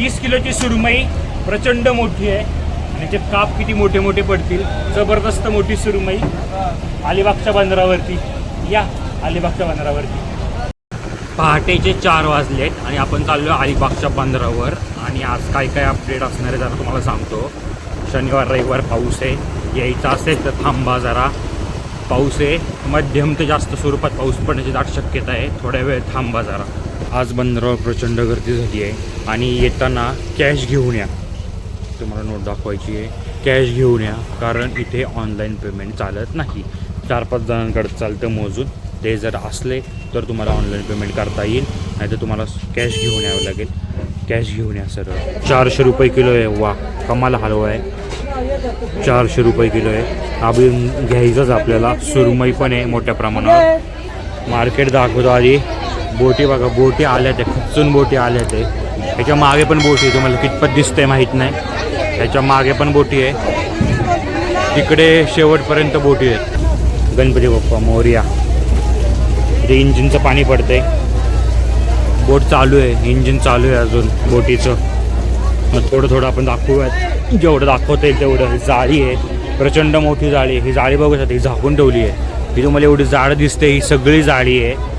तीस किलोची सुरमई प्रचंड मोठी आहे. आणि जे काप किती मोठे मोठे पडतील. जबरदस्त मोठी सुरमई अलिबागच्या बंदरावरती. या अलिबागच्या बंदरावरती. पहाटेचे चार वाजलेत आणि आपण चाललो अलिबागच्या बंदरावर. आणि आज काय काय अपडेट असणार आहे जरा तुम्हाला सांगतो. शनिवार रविवार पाऊस आहे. यायचा असेल तर थांबा जरा. पाऊस आहे. मध्यम ते जास्त स्वरूपात पाऊस पडण्याची दाट शक्यता आहे. थोड्या वेळ थांबा जरा. आज बंदरावर प्रचंड गर्दी झाली आहे. आणि येताना कॅश घेऊन या. तुम्हाला नोट दाखवायची आहे. कॅश घेऊन या. कारण इथे ऑनलाईन पेमेंट चालत नाही. चार पाच जणांकडे चालतं मोजून. ते जर असले तर तुम्हाला ऑनलाईन पेमेंट करता येईल. नाहीतर तुम्हाला कॅश घेऊन यावं लागेल. कॅश घेऊन या सर चारशे रुपये किलो आहे. वा कमाल हलवा आहे. चारशे रुपये किलो आहे. अजून घ्यायचंच आपल्याला. सुरमई पण आहे मोठ्या प्रमाणावर. मार्केट दाखवतो आधी. बोटी बघा बोटी आल्या त्या खचून बोटी आल्या ते. ह्याच्या मागे पण बोटी आहे तुम्हाला कितपत दिसतंय माहीत नाही. ह्याच्या मागे पण बोटी आहे. तिकडे शेवटपर्यंत बोटी आहेत. गणपती बाप्पा मोर्या. ते इंजिनचं पाणी पडतंय. बोट चालू आहे इंजिन चालू आहे अजून बोटीचं. मग थोडं थोडं आपण दाखवूयात. जेवढं दाखवता येईल तेवढं जाळी आहे. प्रचंड मोठी जाळी आहे. ही जाळी बघू शकते ही झाकून ठेवली आहे. ही तुम्हाला एवढी जाड दिसते ही सगळी जाळी आहे.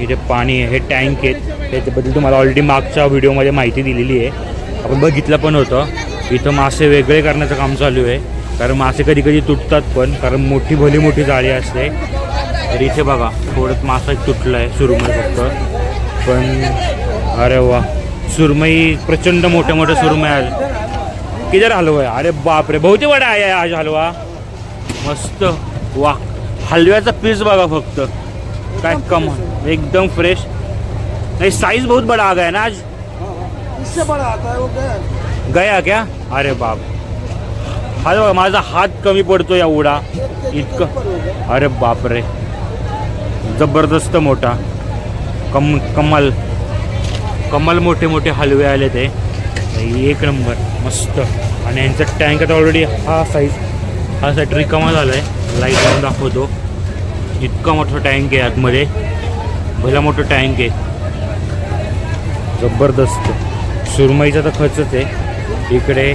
इथे पाणी आहे हे टँक आहेत त्याच्याबद्दल तुम्हाला ऑलरेडी मागच्या व्हिडिओमध्ये माहिती दिलेली आहे. आपण बघितलं पण होतं. इथं मासे वेगळे करण्याचं काम चालू आहे. कारण मासे कधी कधी तुटतात पण कारण मोठी भली मोठी जाळी असते. तर इथे बघा थोडं मासा एक तुटलं आहे सुरमई फक्त. पण अरे वा सुरमई प्रचंड मोठ्या मोठ्या सुरमई किती किधर हलवा आहे? अरे बापरे बहुते वडा आहे आज हलवा. मस्त. वा हलव्याचा पीस बघा फक्त. काय कम एकदम फ्रेश नाही साईज बहुत बड़ा आ गया ना आज? इससे बड़ा आता है वो क्या गया क्या? अरे बाप। हा बघा माझा हात कमी पडतो या उडा. इतकं अरे बापरे जबरदस्त मोठा. कम कमल. कमल मोठे मोठे हलवे आले ते. एक नंबर. मस्त. आणि यांचा टँक आता ऑलरेडी हा साईज हा साईड रिकामा झाला आहे लाइट दाखवतो. इतका मोठा टँक आहे आतमध्ये. भला मोठं टँक आहे. जबरदस्त. सुरमईचा तर खर्चच आहे. इकडे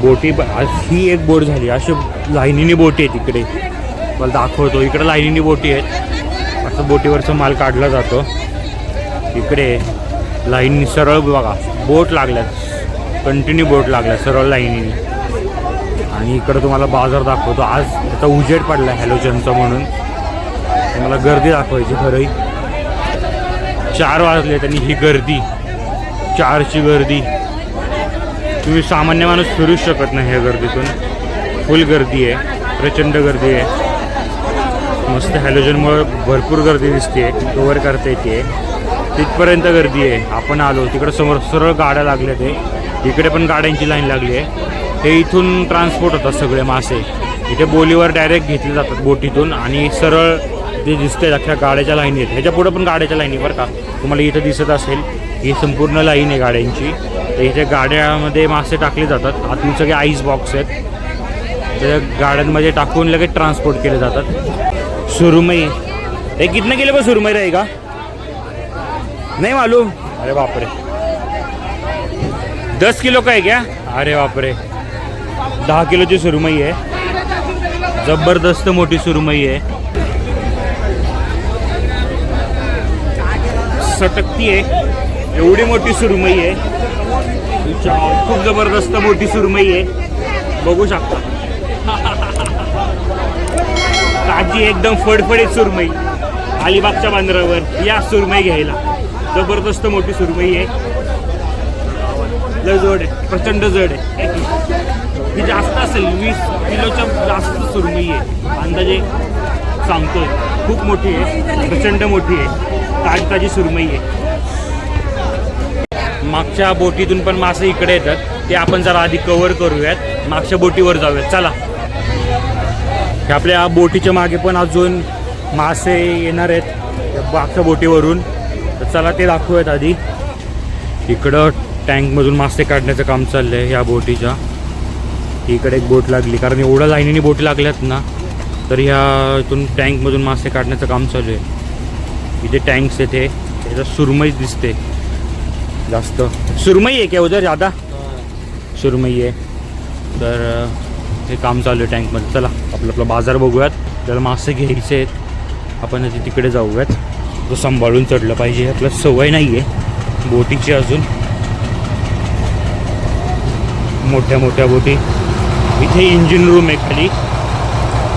बोटी ब- आज ही एक बोट झाली. अशी लाईनीने बोटी आहेत इकडे. मला दाखवतो. इकडे लाईनीनी बोटी आहेत. असं बोटीवरचा माल काढला जातो. इकडे लाईन सरळ बघा. बोट लागल्यात. कंटिन्यू बोट लागल्या सरळ लाईनीनी. आणि इकडं तुम्हाला बाजार दाखवतो. आज आता उजेड पडला हॅलोजनचा म्हणून. मला गर्दी दाखवायची खरंही. चार वाजले त्यांनी ही गर्दी. चारची गर्दी. तुम्ही सामान्य माणूस फिरूच शकत नाही ह्या गर्दीतून. फुल गर्दी आहे. प्रचंड गर्दी आहे. मस्त हॅलोजनमुळे भरपूर गर्दी दिसते कवर करता येते तिथपर्यंत गर्दी आहे. आपण आलो. तिकडे समोर सरळ गाड्या लागल्या ते. इकडे पण गाड्यांची लाईन लागली आहे. हे इथून ट्रान्सपोर्ट होतात सगळे मासे. इथे बोलीवर डायरेक्ट घेतले जातात बोटीतून आणि सरळ जे दिसते अख्ख्या गाड्याच्या लाईनी आहेत. ह्याच्या पुढं पण गाड्याच्या लाईनी बरं का. तुम्हाला इथं दिसत असेल ही संपूर्ण लाईन आहे गाड्यांची. तर इथे गाड्यामध्ये मासे टाकले जातात. आतून सगळे आईस बॉक्स आहेत. त्या गाड्यांमध्ये टाकून लगेच ट्रान्सपोर्ट केले जातात. सुरमई. हे कितने किलो पण सुरमई का? नाही मालूम. अरे बापरे. दस किलो काय क्या? अरे बापरे. दहा किलोची सुरमई आहे. जबरदस्त मोठी सुरमई आहे. सटकती आहे एवढी मोठी सुरमई आहे. खूप जबरदस्त मोठी सुरमई आहे. बघू शकता. ताजी एकदम फडफडीत सुरमई. अलिबागच्या बांद्रावर या सुरमई घ्यायला. जबरदस्त मोठी सुरमई आहे. लय जड आहे. प्रचंड जड आहे. ही जास्त असेल वीस किलोच्या जास्त सुरमई आहे. अंदाजे सांगतोय. खूप मोठी आहे. प्रचंड मोठी आहे. ताजी ताजी सुरमई आहे मागच्या बोटीतून पण मासे इकडे येतात. ते आपण जरा आधी कव्हर करूयात. मागच्या बोटीवर जाऊयात. चला. हे आपल्या बोटीच्या मागे पण अजून मासे येणार आहेत. मागच्या बोटीवरून. तर चला ते दाखवूयात आधी. इकडं टँकमधून मासे काढण्याचं काम चाललं आहे ह्या बोटीच्या. इकडे एक बोट लागली. कारण एवढ्या लाईनीने बोटी लागल्यात ना तर ह्या इथून टँकमधून मासे काढण्याचं काम चालू आहे. इथे टँक्स येते. त्याचं सुरमईच दिसते. जास्त. सुरमई आहे क्या उधर? ज्यादा सुरमई आहे. तर हे काम चालू आहे टँकमध्ये चला आपलं आपला बाजार बघूयात. त्याला मासे घ्यायचे आहेत. आपण आता तिकडे जाऊयात. तो सांभाळून चढलं पाहिजे. आपल्याला सवय नाही आहे बोटीची अजून. मोठ्या मोठ्या बोटी. इथे इंजिन रूम आहे खाली.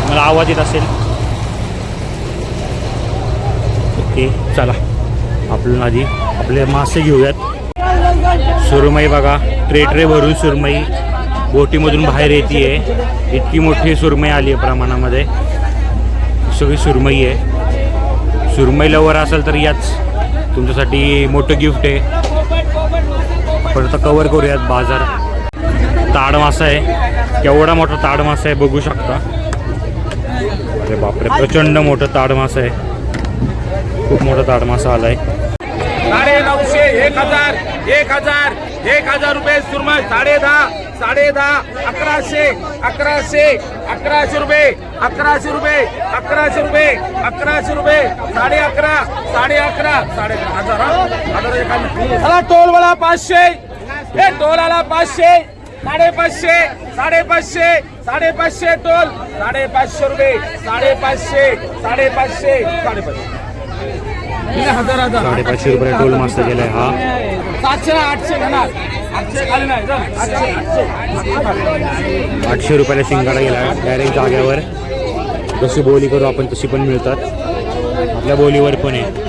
मला आवाज येत असेल. ओके चला आपण आधी आपले मासे घेऊयात. सुरमई बघा ट्रे ट्रे भरून सुरमई बोटीमधून बाहेर येते इतकी मोठी सुरमई आली आहे प्रमाणामध्ये. सगळी सुरमई आहे. सुरमई लवर असेल तर याच तुमच्यासाठी मोठं गिफ्ट आहे. आपण आता कवर करूयात बाजार. ताड मासा आहे. केवढा मोठा ताड मासा आहे बघू शकता. अरे बापरे प्रचंड मोठं ताड मासा आहे. खूप मोठा ताड मासा आलाय. साडे नऊशे एक हजार एक हजार एक हजार रुपये सुरमय. साडे दहा साडे दहा अकराशे अकराशे अकराशे रुपये अकराशे रुपये अकराशे रुपये अकराशे रुपये. साडे अकरा साडे अकरा साडे हजार हजार टोलवाला पाचशे. हे टोलाला पाचशे. साडेपाचशे साडेपाचशे साडेपाचशे टोल. साडेपाचशे रुपये साडेपाचशे साडेपाचशे साडेपाचशे हजार साडेपाचशे रुपये टोल मासा गेलाय हा. सातशे आठशे रुपयाला शिंगाडा गेला डायरेक्ट जाग्यावर. जशी बोली करू आपण तशी पण मिळतात. आपल्या बोलीवर पण आहे.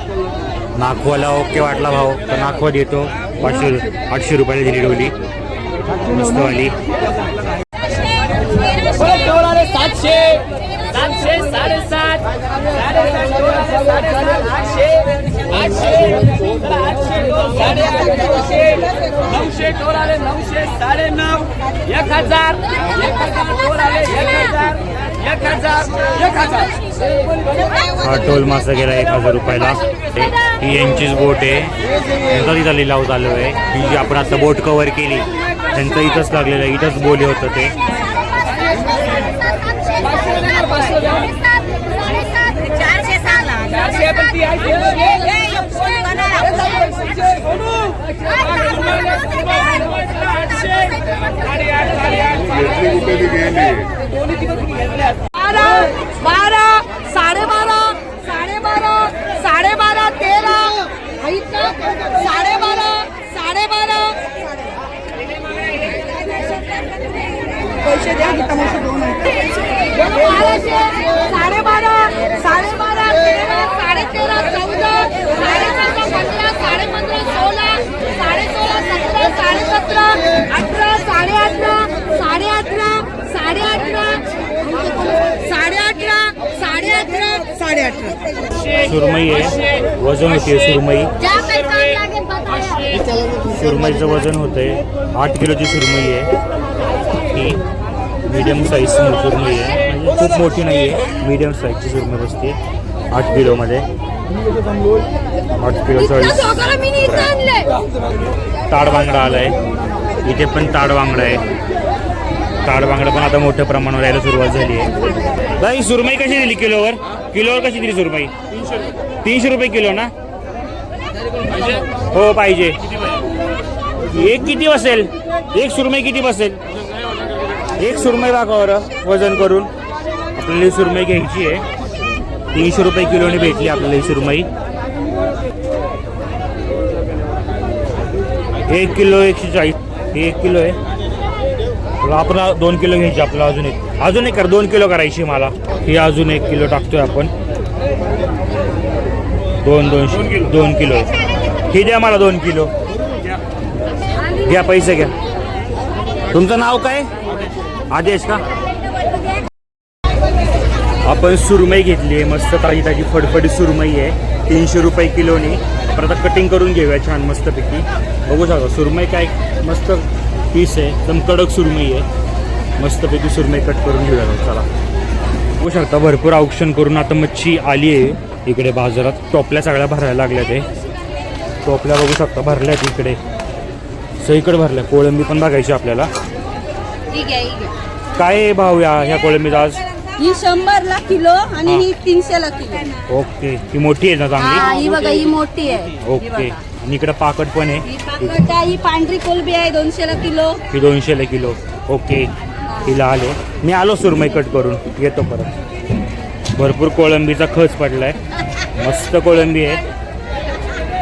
नाखवाला ओके वाटला भाव तर नाखवा देतो. पाचशे आठशे रुपयाला दिली डोली. मस्तवाली टोलाले सातशे. सातशे साडेसात साडेसात साडेसात आठशे आठशे आठशे साडे नऊशे नऊशे टोलाले नऊशे साडे नऊ एक हजार एक हजार एक हजार एक हजार एक हजार. हा टोल मासा गेला एक हजार रुपयाला. ही यांचीच बोट आहे. यांचा तिथं लिलाव चालू आहे. ही जी आपण आता बोट कव्हर केली त्यांचं इथंच लागलेलं आहे. इथंच बोले होतं ते. चारशे सांगा चारशे पण ती आहे बारा बारा साडेबारा साडेबारा साडेबारा तेरा ऐक ना साडेबारा साडेबारा. पैसे द्या गीता मावशी दोन बाराशे साडेबारा साडेबारा तेरा साडे तेरा चौदा साडे चौदा पंधरा साडे पंधरा सोळा साडे सोळा सतरा साडे सतरा अठरा साडे अठरा साडे अठरा साडे अठरा साडे अठरा साडे अठरा साडे अठरा सुरमई. आहे वजन होते सुरमई सुरमईचं वजन होतंय. आठ किलोची सुरमई आहे. ही मीडियम साईज सुरमई आहे. म्हणजे खूप मोठी नाही आहे. मीडियम साईजची सुरमई बसते आठ किलोमध्ये आठ किलो चाळीस सगळं मी इथं पण ताड बांगडा आहे. ताड बांगडा पण आता मोठ्या प्रमाणावर यायला सुरुवात झाली आहे. बाई सुरमई कशी दिली किलोवर? किलोवर कशी दिली सुरमई? तीनशे रुपये किलो ना? हो पाहिजे. एक किती बसेल? एक सुरमई किती बसेल? एक सुरमई दाखवा वजन करून. आपल्याला ही सुरमई घ्यायची आहे. तीनशे रुपये किलोने भेटली आपल्याला ही सुरमई. एक किलो एकशे चाळीस. हे एक किलो आहे. आपण दोन किलो घ्यायची आपल्याला अजून एक. अजून एक कर दोन किलो करायची मला. ही अजून एक किलो टाकतोय आपण. दोन दोनशे. दोन किलो. ही द्या मला दोन किलो. घ्या पैसे घ्या. तुमचं नाव काय? आदेश का? आपण सुरमई घेतली आहे. मस्त ताजी ताजी फडफडी सुरमई आहे. तीनशे रुपये किलोनी. आपण आता कटिंग करून घेऊया छान मस्तपैकी. बघू शकता सुरमई काय मस्त पीस आहे. एकदम कडक सुरमई आहे. मस्तपैकी सुरमई कट करून घेऊया चला. बघू शकता भरपूर औक्षण करून आता मच्छी आली आहे. इकडे बाजारात. टोपल्या सगळ्या भरायला लागल्या ते. टोपल्या बघू शकता भरल्यात इकडे. सगळीकडे भरल्या. कोळंबी पण बघायची आपल्याला. काय आहे भाव या ह्या कोळंबीचा आज? ही शंभरला किलो आणि ही तीनशेला किलो. ओके. ही मोठी आहे ना हा चांगली? ही बघा ही मोठी आहे. ही ओके. बघा. आणि इकडं पाकट पण आहे. ही आहे, ही पांढरी कोलबी आहे दोनशेला किलो. ही दोनशेला किलो. ओके. हिला आले मी आलो सुरमई कट करून. येतो परत. भरपूर कोळंबीचा खच पडलाय. मस्त कोळंबी आहे.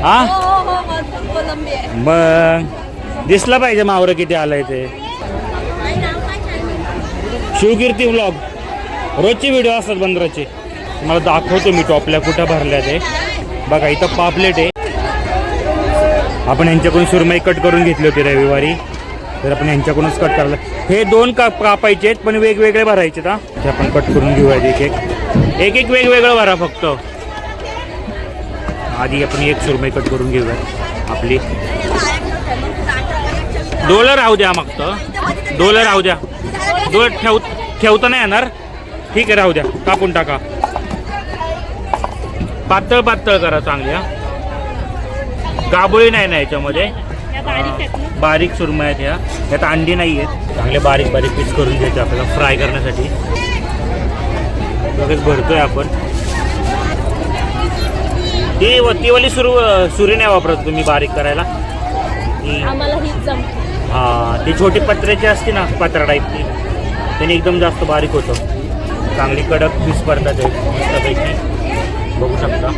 हा? हो हो हो भरपूर कोलंबी आहे. मग दिसलं पाहिजे मावरं किती आलंय ते. शिवकीर्ती व्लॉग रोजचे व्हिडिओ असतात बंदराचे. मला दाखवतो मी टॉपल्या कुठं भरल्या ते. बघा इथं पापलेट आहे. आपण यांच्याकडून सुरमई कट करून घेतली होती रविवारी. तर आपण यांच्याकडूनच कट करायला हे दोन काप कापायचे आहेत पण वेगवेगळे भरायचे हा. ते आपण कट करून घेऊयात एक एक. एक एक वेगवेगळं भरा फक्त. आधी आपण एक सुरमई कट करून घेऊया. आपली. डोलं राहू द्या मग तर. डोलं राहू द्या. डोळ ठेव ठेवता नाही येणार. ठीक आहे राहू द्या. कापून टाका. पातळ पातळ करा चांगल्या गाबोळी नाही ना याच्यामध्ये? बारीक सुरमई आहेत ह्या यात अंडी नाही आहेत. चांगले बारीक बारीक पीस करून घ्यायचे आपल्याला फ्राय करण्यासाठी. लगेच भरतोय आपण. ती ती वाली सुरू सुरी नाही वापरत तुम्ही बारीक करायला. ती आम्हाला हीच जमते. हा ती छोटी पत्र्याची असते ना पत्रा टाईपची त्याने एकदम जास्त बारीक होतं. चांगली कडक पीस पडतात मस्तपैकी. बघू शकता.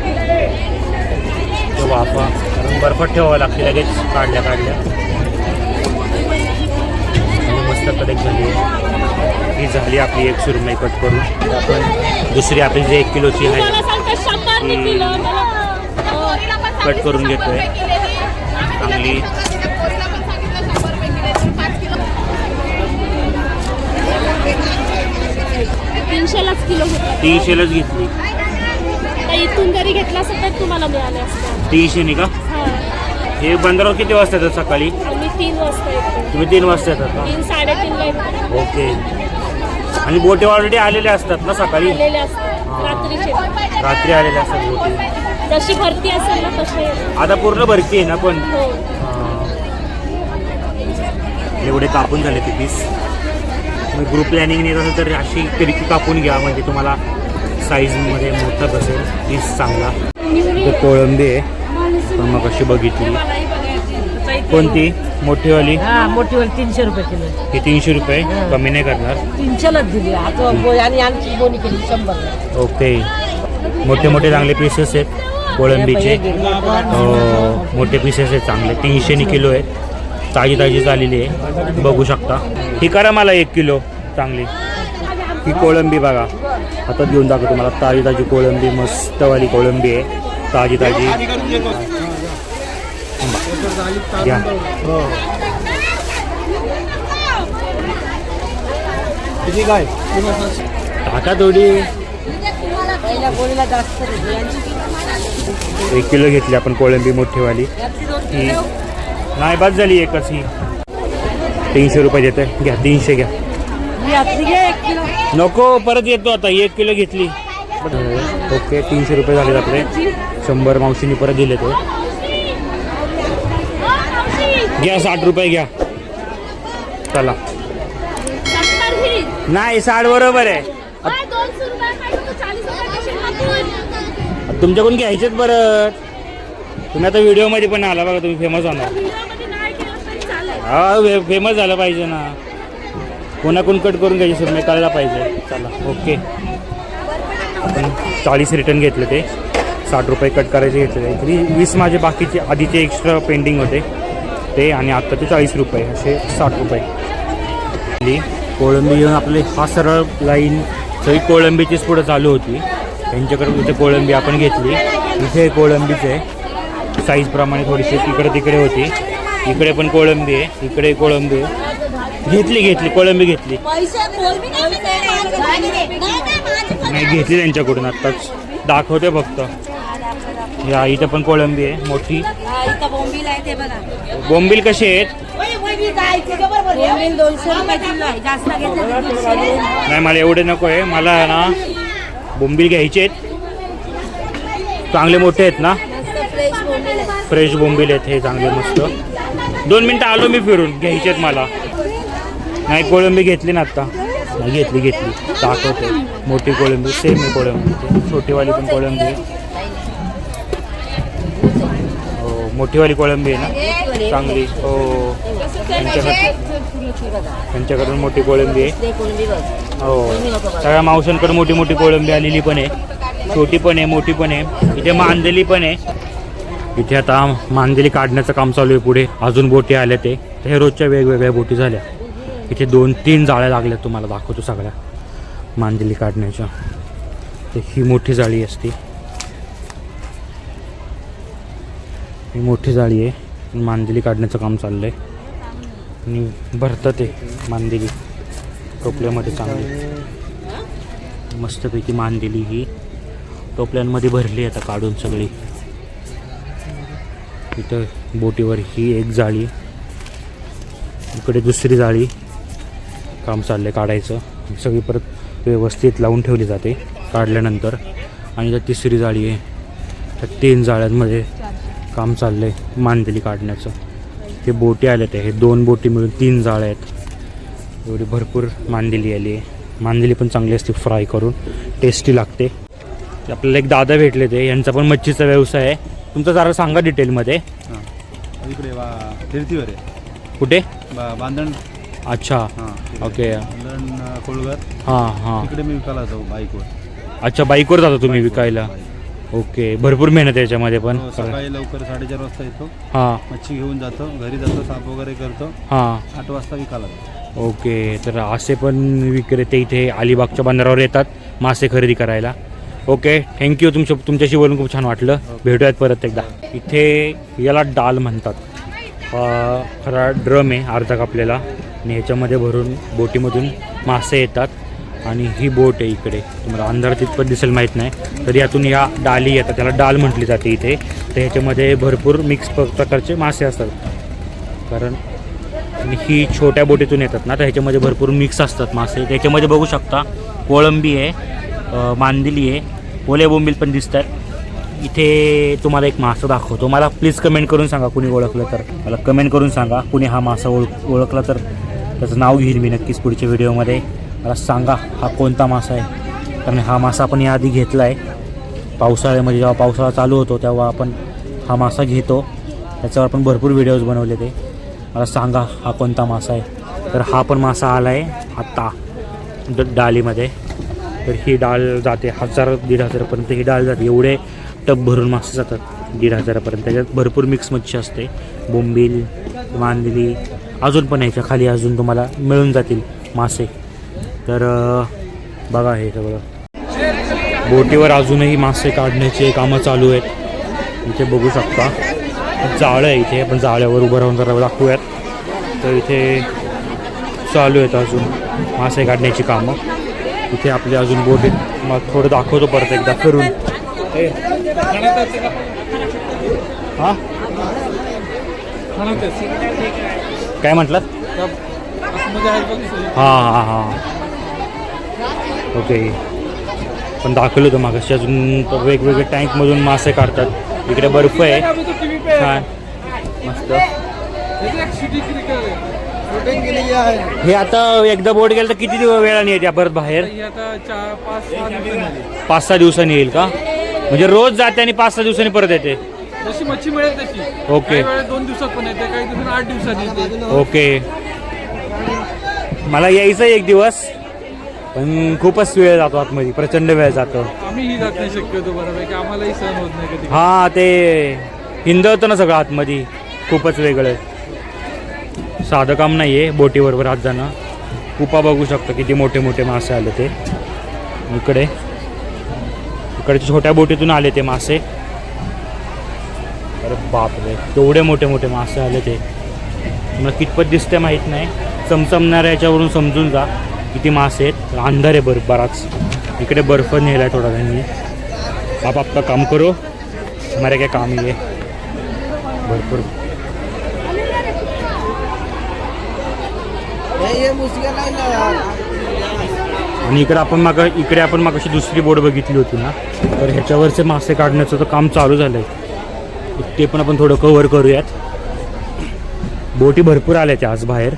ते वाफा कारण बर्फात ठेवावं लागते लगेच काढल्या काढल्या. आणि मस्त कडक झाली. आहे. ही झाली आपली एक सुरमई कट करून. आपण दुसरी आपली जी एक किलोची आहे ती कट करून घेतोय. चांगली. तीनशेलाच किलो होता तीनशेलाच घेतली. तर इथून जरी घेतला असता तर तुम्हाला मिळाले असते. तीनशेनी का? हा. हे बंदरावर किती वाजता येतात सकाळी? आम्ही तीन वाजता येतो. तुम्ही तीन वाजता येतात का? तीन साडेतीनला येतो. ओके. आणि बोटे ऑलरेडी आलेले असतात ना सकाळी? आलेले असतात. रात्रीचे. रात्री आलेले असतात बोटी. जशी भरती असेल ना तसे येतो. आता पूर्ण भरती आहे ना पण? हो. एवढे कापून झाले ते पीस ग्रुप प्लॅनिंग येत असेल तर अशी तिरकी कापून घ्या म्हणजे तुम्हाला साईजमध्ये मोठा बसेल पीस चांगला. कोळंबी आहे. पण मग कशी बघितली. कोणती? मोठीवाली? मोठीवर तीनशे रुपये किलो ही तीनशे रुपये? कमी नाही करणार? तीनशेलाच दिली. आणि बोनी केली शंभर. ओके. मोठे मोठे चांगले पीसेस आहेत कोळंबीचे. हो, मोठे पीसेस आहेत चांगले. तीनशेनी किलो आहेत. ताजी ताजी झालेली आहे. बघू शकता. ही करा मला एक किलो चांगली. ही कोळंबी बघा. आता घेऊन दाखवतो तुम्हाला. ताजी ताजी कोळंबी मस्तवाली कोळंबी आहे. ताजी ताजी घ्या. काय टाका थोडी एक किलो घेतली आपण कोळंबी मोठीवाली. ही नाही बाद झाली एकच ही तीनशे रुपये देते घ्या तीनशे घ्या. ही नको परत येतो आता. एक किलो घेतली. ओके तीनशे रुपये झाले आपले. शंभर मावशीने परत दिले ते घ्या साठ रुपये घ्या. चला. ही नाही साठ बरोबर आहे? तुमच्याकडून घ्यायचेच परत. तुम्ही आता व्हिडिओमध्ये पण आला बघा तुम्ही फेमस होणार. हा फेमस झालं पाहिजे ना. कोणाकडून कट करून घ्यायची सुरमई कळला पाहिजे. चला ओके. आपण चाळीस रिटर्न घेतले ते. साठ रुपये कट करायचे घेतले तरी वीस माझे बाकीचे आधीचे एक्स्ट्रा पेंडिंग होते. ते आणि आत्ताचे चाळीस रुपये असे साठ रुपये. कोळंबी घेऊन आपले हा सरळ लाईन सगळी कोळंबीचीच पुढं चालू होती. त्यांच्याकडे इथे कोळंबी आपण घेतली. इथे कोळंबीचे साईजप्रमाणे थोडीशी तिकडे तिकडे होती. इकडे पण कोळंबी आहे इकडे कोळंबी आहे. घेतली घेतली कोळंबी घेतली. पैसे कोलबी नाही घेतली त्यांच्याकडून आत्ताच. दाखवते फक्त. या इथं पण कोळंबी आहे मोठी. हा, बोंबील आहे ते बघा. बोंबील कसे आहेत. नाही मला एवढे नको आहे. मला ना बोंबील घ्यायचे आहेत. चांगले मोठे आहेत ना? फ्रेश बोंबील आहेत हे चांगले मस्त. दोन मिनटं आलो मी फिरून घ्यायचे आहेत मला. नाही कोळंबी घेतली ना आत्ता नाही घेतली घेतली. दाखवते. मोठी कोळंबी सेम आहे कोळंबी. छोटीवाली पण कोळंबी आहे. हो मोठीवाली कोळंबी आहे ना? चांगली. हो. त्यांच्याकडे त्यांच्याकडून मोठी कोळंबी आहे. हो. सगळ्या मावशांकडे मोठी मोठी कोळंबी आलेली पण आहे. छोटी पण आहे मोठी पण आहे. इथे मांदली पण आहे. इथे आता मांदेली काढण्याचं काम चालू आहे पुढे. अजून बोटी आल्या ते. हे रोजच्या वेगवेगळ्या बोटी झाल्या. इथे दोन तीन जाळ्या लागल्या तुम्हाला दाखवतो सगळ्या मांदेली काढण्याच्या. तर ही मोठी जाळी असते. ही मोठी जाळी आहे. मांदेली काढण्याचं काम चाललं आहे आणि भरतं ते मांदेली. टोपल्यामध्ये चांगली. मस्तपैकी मांदेली ही टोपल्यांमध्ये भरली आता काढून सगळी. इथं बोटीवर ही एक जाळी. इकडे दुसरी जाळी. काम चाललं आहे काढायचं. सगळी परत व्यवस्थित लावून ठेवली जाते काढल्यानंतर. आणि त्या तिसरी जाळी आहे. त्या तीन जाळ्यांमध्ये काम चाललं आहे मांदेली काढण्याचं. ते बोटी आल्या आहेत हे. दोन बोटी मिळून तीन जाळ्या आहेत. एवढी भरपूर मांदेली आली आहे. मांदेली पण चांगली असते फ्राय करून. टेस्टी लागते. ते आपल्याला एक दादा भेटले ते. यांचा पण मच्छीचा व्यवसाय आहे. तुमचा जरा सांगा डिटेलमध्ये. इकडे बा फिरतीवर आहे. कुठे? बा बांधण. अच्छा. हां ओके. बांधण अं, कोळगर हां हां. तिकडे मी विकायला जाऊ बाईकवर. अच्छा बाईकवर जाता तुम्ही विकायला? ओके. भरपूर मेहनत आहे याच्यामध्ये पण. हो, सकाळी लवकर साडेचार वाजता येतो. हां. मच्छी घेऊन जातो घरी जातो साफ वगैरे करतो. हां. आठ वाजता विकायला जातो. ओके. तर असे पण विक्रेते इथे अलिबागच्या बंदरावर येतात मासे खरेदी करायला. ओके थँक्यू तुमच्या तुमच्याशी बोलून खूप छान वाटलं. भेटूयात परत एकदा. इथे याला डाल म्हणतात. खरा ड्रम आहे अर्धा कापलेला आणि ह्याच्यामध्ये भरून बोटीमधून मासे येतात. आणि ही बोट आहे इकडे. तुम्हाला अंधार तितपत दिसेल माहीत नाही. तर यातून या डाली येतात. त्याला डाल म्हटली जाते इथे. तर ह्याच्यामध्ये भरपूर मिक्स प्रकारचे मासे असतात. कारण आणि ही छोट्या बोटीतून येतात ना तर ह्याच्यामध्ये भरपूर मिक्स असतात मासे. त्याच्यामध्ये बघू शकता कोळंबी आहे. मांदिली आहे. ओले बोंबील पण दिसतात. इथे तुम्हाला एक मासा दाखवतो. मला प्लीज कमेंट करून सांगा कुणी ओळखलं तर. मला कमेंट करून सांगा कुणी हा मासा ओळख ओळखला तर. त्याचं नाव घेईन मी नक्कीच पुढच्या व्हिडिओमध्ये. मला सांगा हा कोणता मासा आहे. कारण हा मासा आपण याआधी घेतला आहे पावसाळ्यामध्ये जेव्हा पावसाळा चालू होतो तेव्हा आपण हा मासा घेतो. त्याच्यावर आपण भरपूर व्हिडिओज बनवले ते. मला सांगा हा कोणता मासा आहे. तर हा पण मासा आला आहे आत्ता डालीमध्ये तर ही डाळ जाते हजार दीड हजारापर्यंत ही डाळ जाते. एवढे टब भरून मासे जातात दीड हजारापर्यंत. त्याच्यात भरपूर मिक्स मच्छी असते. बोंबील मांदली अजून पण याच्या खाली अजून तुम्हाला मिळून जातील मासे. तर बघा हे सगळं. बोटीवर अजूनही मासे काढण्याचे कामं चालू आहेत. इथे बघू शकता. जाळं आहे इथे आपण जाळ्यावर उभं राहून जरा दाखवूयात. तर इथे चालू आहेत अजून मासे काढण्याची कामं. इथे आपले अजून बोट आहेत. मग थोडं दाखवतो परत एकदा फिरून. हा. काय म्हटलं हां हां हां. ओके. पण दाखवलं होतं मागाशी. अजून तर वेगवेगळे टँकमधून मासे काढतात. इकडे बर्फ आहे. छान. मस्त. हे। आता एकदा बोट गेलं तर किती दिवस वेळाने येते परत बाहेर? पाच सहा दिवसांनी येईल का? म्हणजे रोज जाते आणि पाच सहा दिवसांनी परत येते. जशी मच्छी मिळेल तशी. ओके. काही वेळेस दोन दिवसात पण येते काही दिवसांनी आठ दिवसांनी येते. ओके. मला यायचं आहे एक दिवस पण खूपच वेळ जातो आतमध्ये प्रचंड वेळ जातो. आम्हीही जात नाही शक्यतो बऱ्यापैकी आम्हालाही सहन होत नाही कधी हा ते हिंदवतं ना सगळं आतमध्ये खूपच वेगळं. साधं काम नाही आहे बोटीबरोबर आत जाणं. कुपा बघू शकतो किती मोठे मोठे मासे आले ते. इकडे. इकडच्या छोट्या बोटीतून आले ते मासे. अरे बापरे तेवढे मोठे मोठे मासे आले ते. मला कितपत दिसते माहीत नाही. चमचमणाऱ्या याच्यावरून समजून जा किती मासे आहेत. अंधार आहे बर्फ बराच. इकडे बर्फ नेला आहे थोडा त्यांनी. आप आपलं काम करो. हमारे काय काम आहे. भरपूर. आणि इकडे आपण माग इकडे आपण मागाशी दुसरी बोट बघितली होती ना. तर ह्याच्यावरचे मासे काढण्याचं तर काम चालू झालं आहे ते पण आपण थोडं कव्हर करूयात. बोटी भरपूर आल्या त्या आज बाहेर.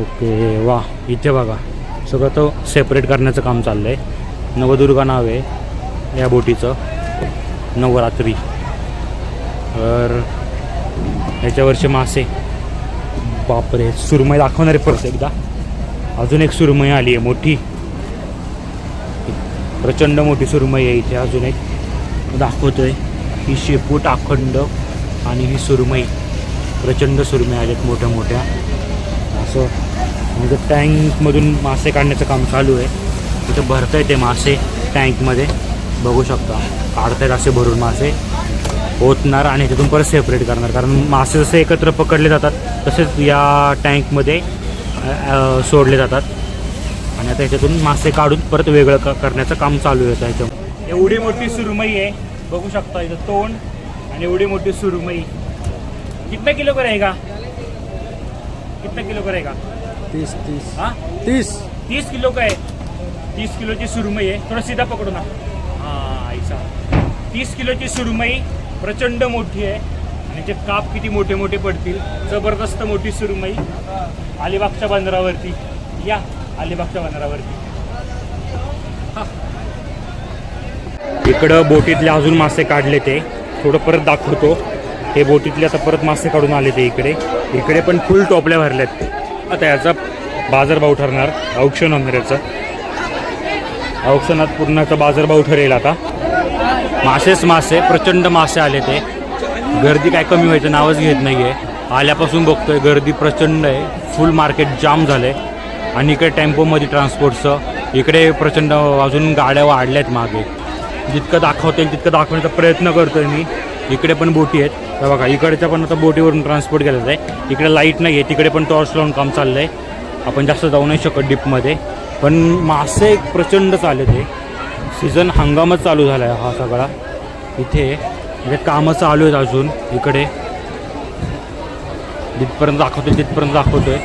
ओके वा इथे बघा. सगळं तो सेपरेट करण्याचं काम चाललं आहे नवदुर्गा नाव आहे या बोटीचं. नवरात्री. तर ह्याच्यावरचे मासे बापरे सुरमई दाखवणार आहे परत एकदा. अजून एक सुरमई आली आहे मोठी. प्रचंड मोठी सुरमई आहे इथे अजून एक. दाखवतोय. ही शेपूट अखंड आणि ही सुरमई. प्रचंड सुरमई आल्यात मोठ्या मोठ्या. असं म्हणजे टँकमधून मासे काढण्याचं काम चालू आहे. तिथं भरता येते मासे टँकमध्ये बघू शकता. काढतायत असे भरून मासे. ओतणार आणि तिथून परत सेपरेट करणार. कारण मासे जसे एकत्र पकडले जातात तसेच या टँकमध्ये सोडले जातात. आणि आता याच्यातून मासे काढून परत वेगळं क करण्याचं काम चालू आहे त्याच्या एवढी मोठी सुरमई आहे बघू शकता इथं तोंड आणि एवढी मोठी सुरमई. कितना किलो का रहेगा कितना किलो का तीस तीस. हाँ? तीस. तीस किलो का है तीस किलोची सुरमई आहे. थोडं सीधा पकडू ना. हां ऐसा तीस किलोची सुरमई प्रचंड मोठी आहे. आणि जे काप किती मोठे मोठे पडतील. जबरदस्त मोठी सुरमई अलिबागच्या बंदरावरती. या अलिबागच्या बंदरावरती. इकडं बोटीतले अजून मासे काढले ते. थोडं परत दाखवतो. हे बोटीतले आता परत मासे काढून आले ते इकडे. इकडे पण फुल टोपल्या भरल्यात. आता याचा बाजारभाव ठरणार. औक्षण होणार याचं औक्षणात पूर्णाचा बाजारभाव ठरेल आता. मासेच मासे प्रचंड मासे आले ते. गर्दी काय कमी व्हायचं नावच घेत नाही आहे आल्यापासून बघतोय गर्दी प्रचंड आहे. फुल मार्केट जाम झालं आहे आणि इकडे टेम्पोमध्ये ट्रान्सपोर्टचं इकडे प्रचंड अजून गाड्या वाढल्या आहेत मागे. जितकं दाखवता येईल तितकं दाखवण्याचा प्रयत्न करतो आहे मी. इकडे पण बोटी आहेत. तर बघा इकडच्या पण आता बोटीवरून ट्रान्सपोर्ट केलं आहे. इकडे लाइट नाही आहे तिकडे पण टॉर्च लावून काम चाललं आहे आपण जास्त जाऊ नाही शकत डीपमध्ये पण मासे प्रचंड चालले ते. सीझन हंगामच चालू झाला आहे हा सगळा. इथे म्हणजे कामं चालू आहेत अजून इकडे. जिथपर्यंत दाखवतो तिथपर्यंत दाखवतोय.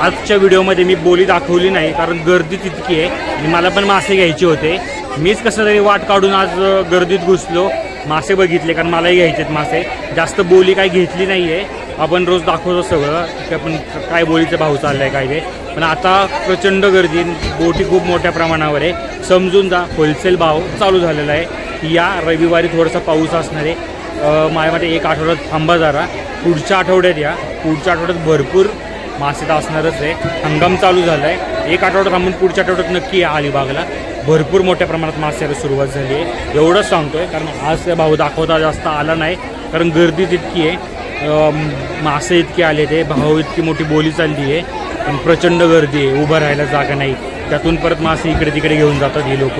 आजच्या व्हिडिओमध्ये मी बोली दाखवली नाही कारण गर्दी तितकी आहे. आणि मला पण मासे घ्यायचे होते. मीच कसं तरी वाट काढून आज गर्दीत घुसलो. मासे बघितले कारण मलाही घ्यायचे आहेत मासे. जास्त बोली काही घेतली नाही आहे आपण रोज दाखवतो सगळं की आपण काय बोलीचा भाव चालला आहे काय ते पण आता प्रचंड गर्दी बोटी खूप मोठ्या प्रमाणावर आहे. समजून जा होलसेल भाव चालू झालेला आहे. या रविवारी थोडासा पाऊस असणार आहे. माझ्या मते एक आठवड्यात थांबा जरा. पुढच्या आठवड्यात या. पुढच्या आठवड्यात भरपूर मासे तर असणारच आहे. हंगाम चालू झाला आहे एक आठवडा थांबून पुढच्या आठवड्यात नक्की या अलिबागला. भरपूर मोठ्या प्रमाणात मासेला सुरुवात झाली आहे. एवढंच सांगतो आहे कारण आज भाव दाखवता जास्त आला नाही. कारण गर्दी तितकी आहे. मासे इतके आले ते भाव इतकी मोठी बोली चालली आहे. पण प्रचंड गर्दी आहे उभं राहायला जागा नाही. त्यातून परत मासे इकडे तिकडे घेऊन जातात हे लोक.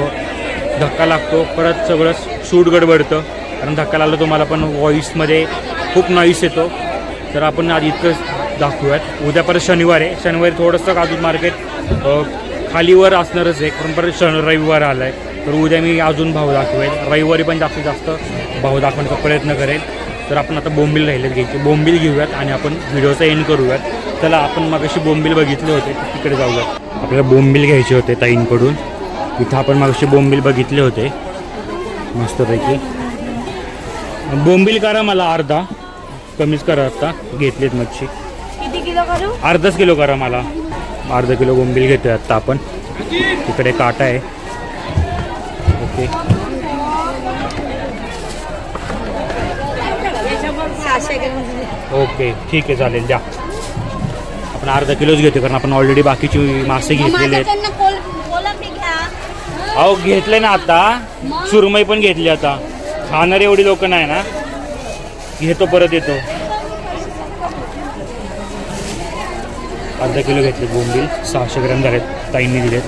धक्का लागतो परत सगळं सूट गडबडतं. कारण धक्का लागला तुम्हाला पण व्हॉईसमध्ये खूप नॉईस येतो. तर आपण आधी इतकंच दाखवूयात. उद्या परत शनिवार आहे. शनिवारी थोडंसं काजू मार्केट खालीवर असणारच आहे. कारण परत शन रविवार आला आहे तर उद्या मी अजून भाव दाखवेल. रविवारी पण जास्तीत जास्त भाव दाखवण्याचा प्रयत्न करेल. तर आपण आता बोंबील राहिलेत घ्यायचे. बोंबील घेऊयात आणि आपण व्हिडिओचा एंड करूयात. चला आपण मगाशी बोंबील बघितले होते तिकडे जाऊयात. आपल्याला बोंबील घ्यायचे होते ताईंकडून. इथं आपण मगाशी बोंबील बघितले होते. मस्तपैकी. बोंबील करा मला अर्धा. कमीच करा आता. घेतलेत मच्छी. किती किलो करू? अर्धाच किलो करा मला. अर्धा किलो बोंबील घेतोय आत्ता आपण. तिकडे काटा आहे. ओके सहाशे ग्रॅम ओके ठीक आहे चालेल द्या. आपण अर्धा किलोच घेतो कारण आपण ऑलरेडी बाकीची मासे घेतलेले आहेत. अहो घेतले ना आता. सुरमई पण घेतली आता. खाणारी एवढी लोक नाही ना. घेतो परत येतो. अर्धा किलो घेतले बोंबील सहाशे ग्रॅम झालेत ताईंनी दिलेत.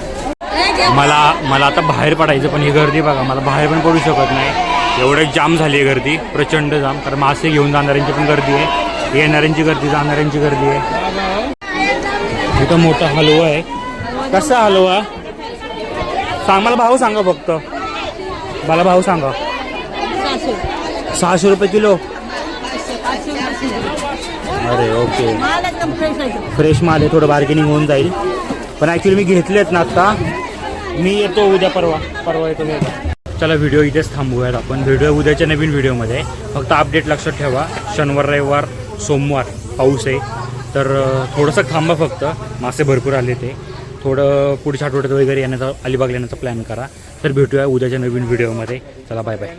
मला मला आता बाहेर पडायचं पण ही गर्दी बघा मला बाहेर पण पडू शकत नाही. एवढं जाम झाली आहे गर्दी प्रचंड जाम. कारण मासे घेऊन जाणाऱ्यांची पण गर्दी आहे. येणाऱ्यांची गर्दी जाणाऱ्यांची गर्दी आहे. इथं मोठा हलवा आहे. कसा हलवा? सांग मला भाव सांगा फक्त. मला भाव सांगा. सहाशे रुपये किलो. अरे ओके. फ्रेश फ्रेश माल आहे थोडं बार्गेनिंग होऊन जाईल. पण ॲक्च्युली मी घेतलेत ना आत्ता मी येतो उद्या परवा. परवा येतो मी चला व्हिडिओ इथेच थांबूयात आपण. व्हिडिओ उद्याच्या नवीन व्हिडिओमध्ये फक्त अपडेट लक्षात ठेवा. शनिवार रविवार सोमवार पाऊस आहे. तर थोडंसं थांबा फक्त. मासे भरपूर आले ते. थोडं पुढच्या आठवड्यात वगैरे येण्याचा अलिबाग येण्याचा प्लॅन करा. तर भेटूया उद्याच्या नवीन व्हिडिओमध्ये चला बाय बाय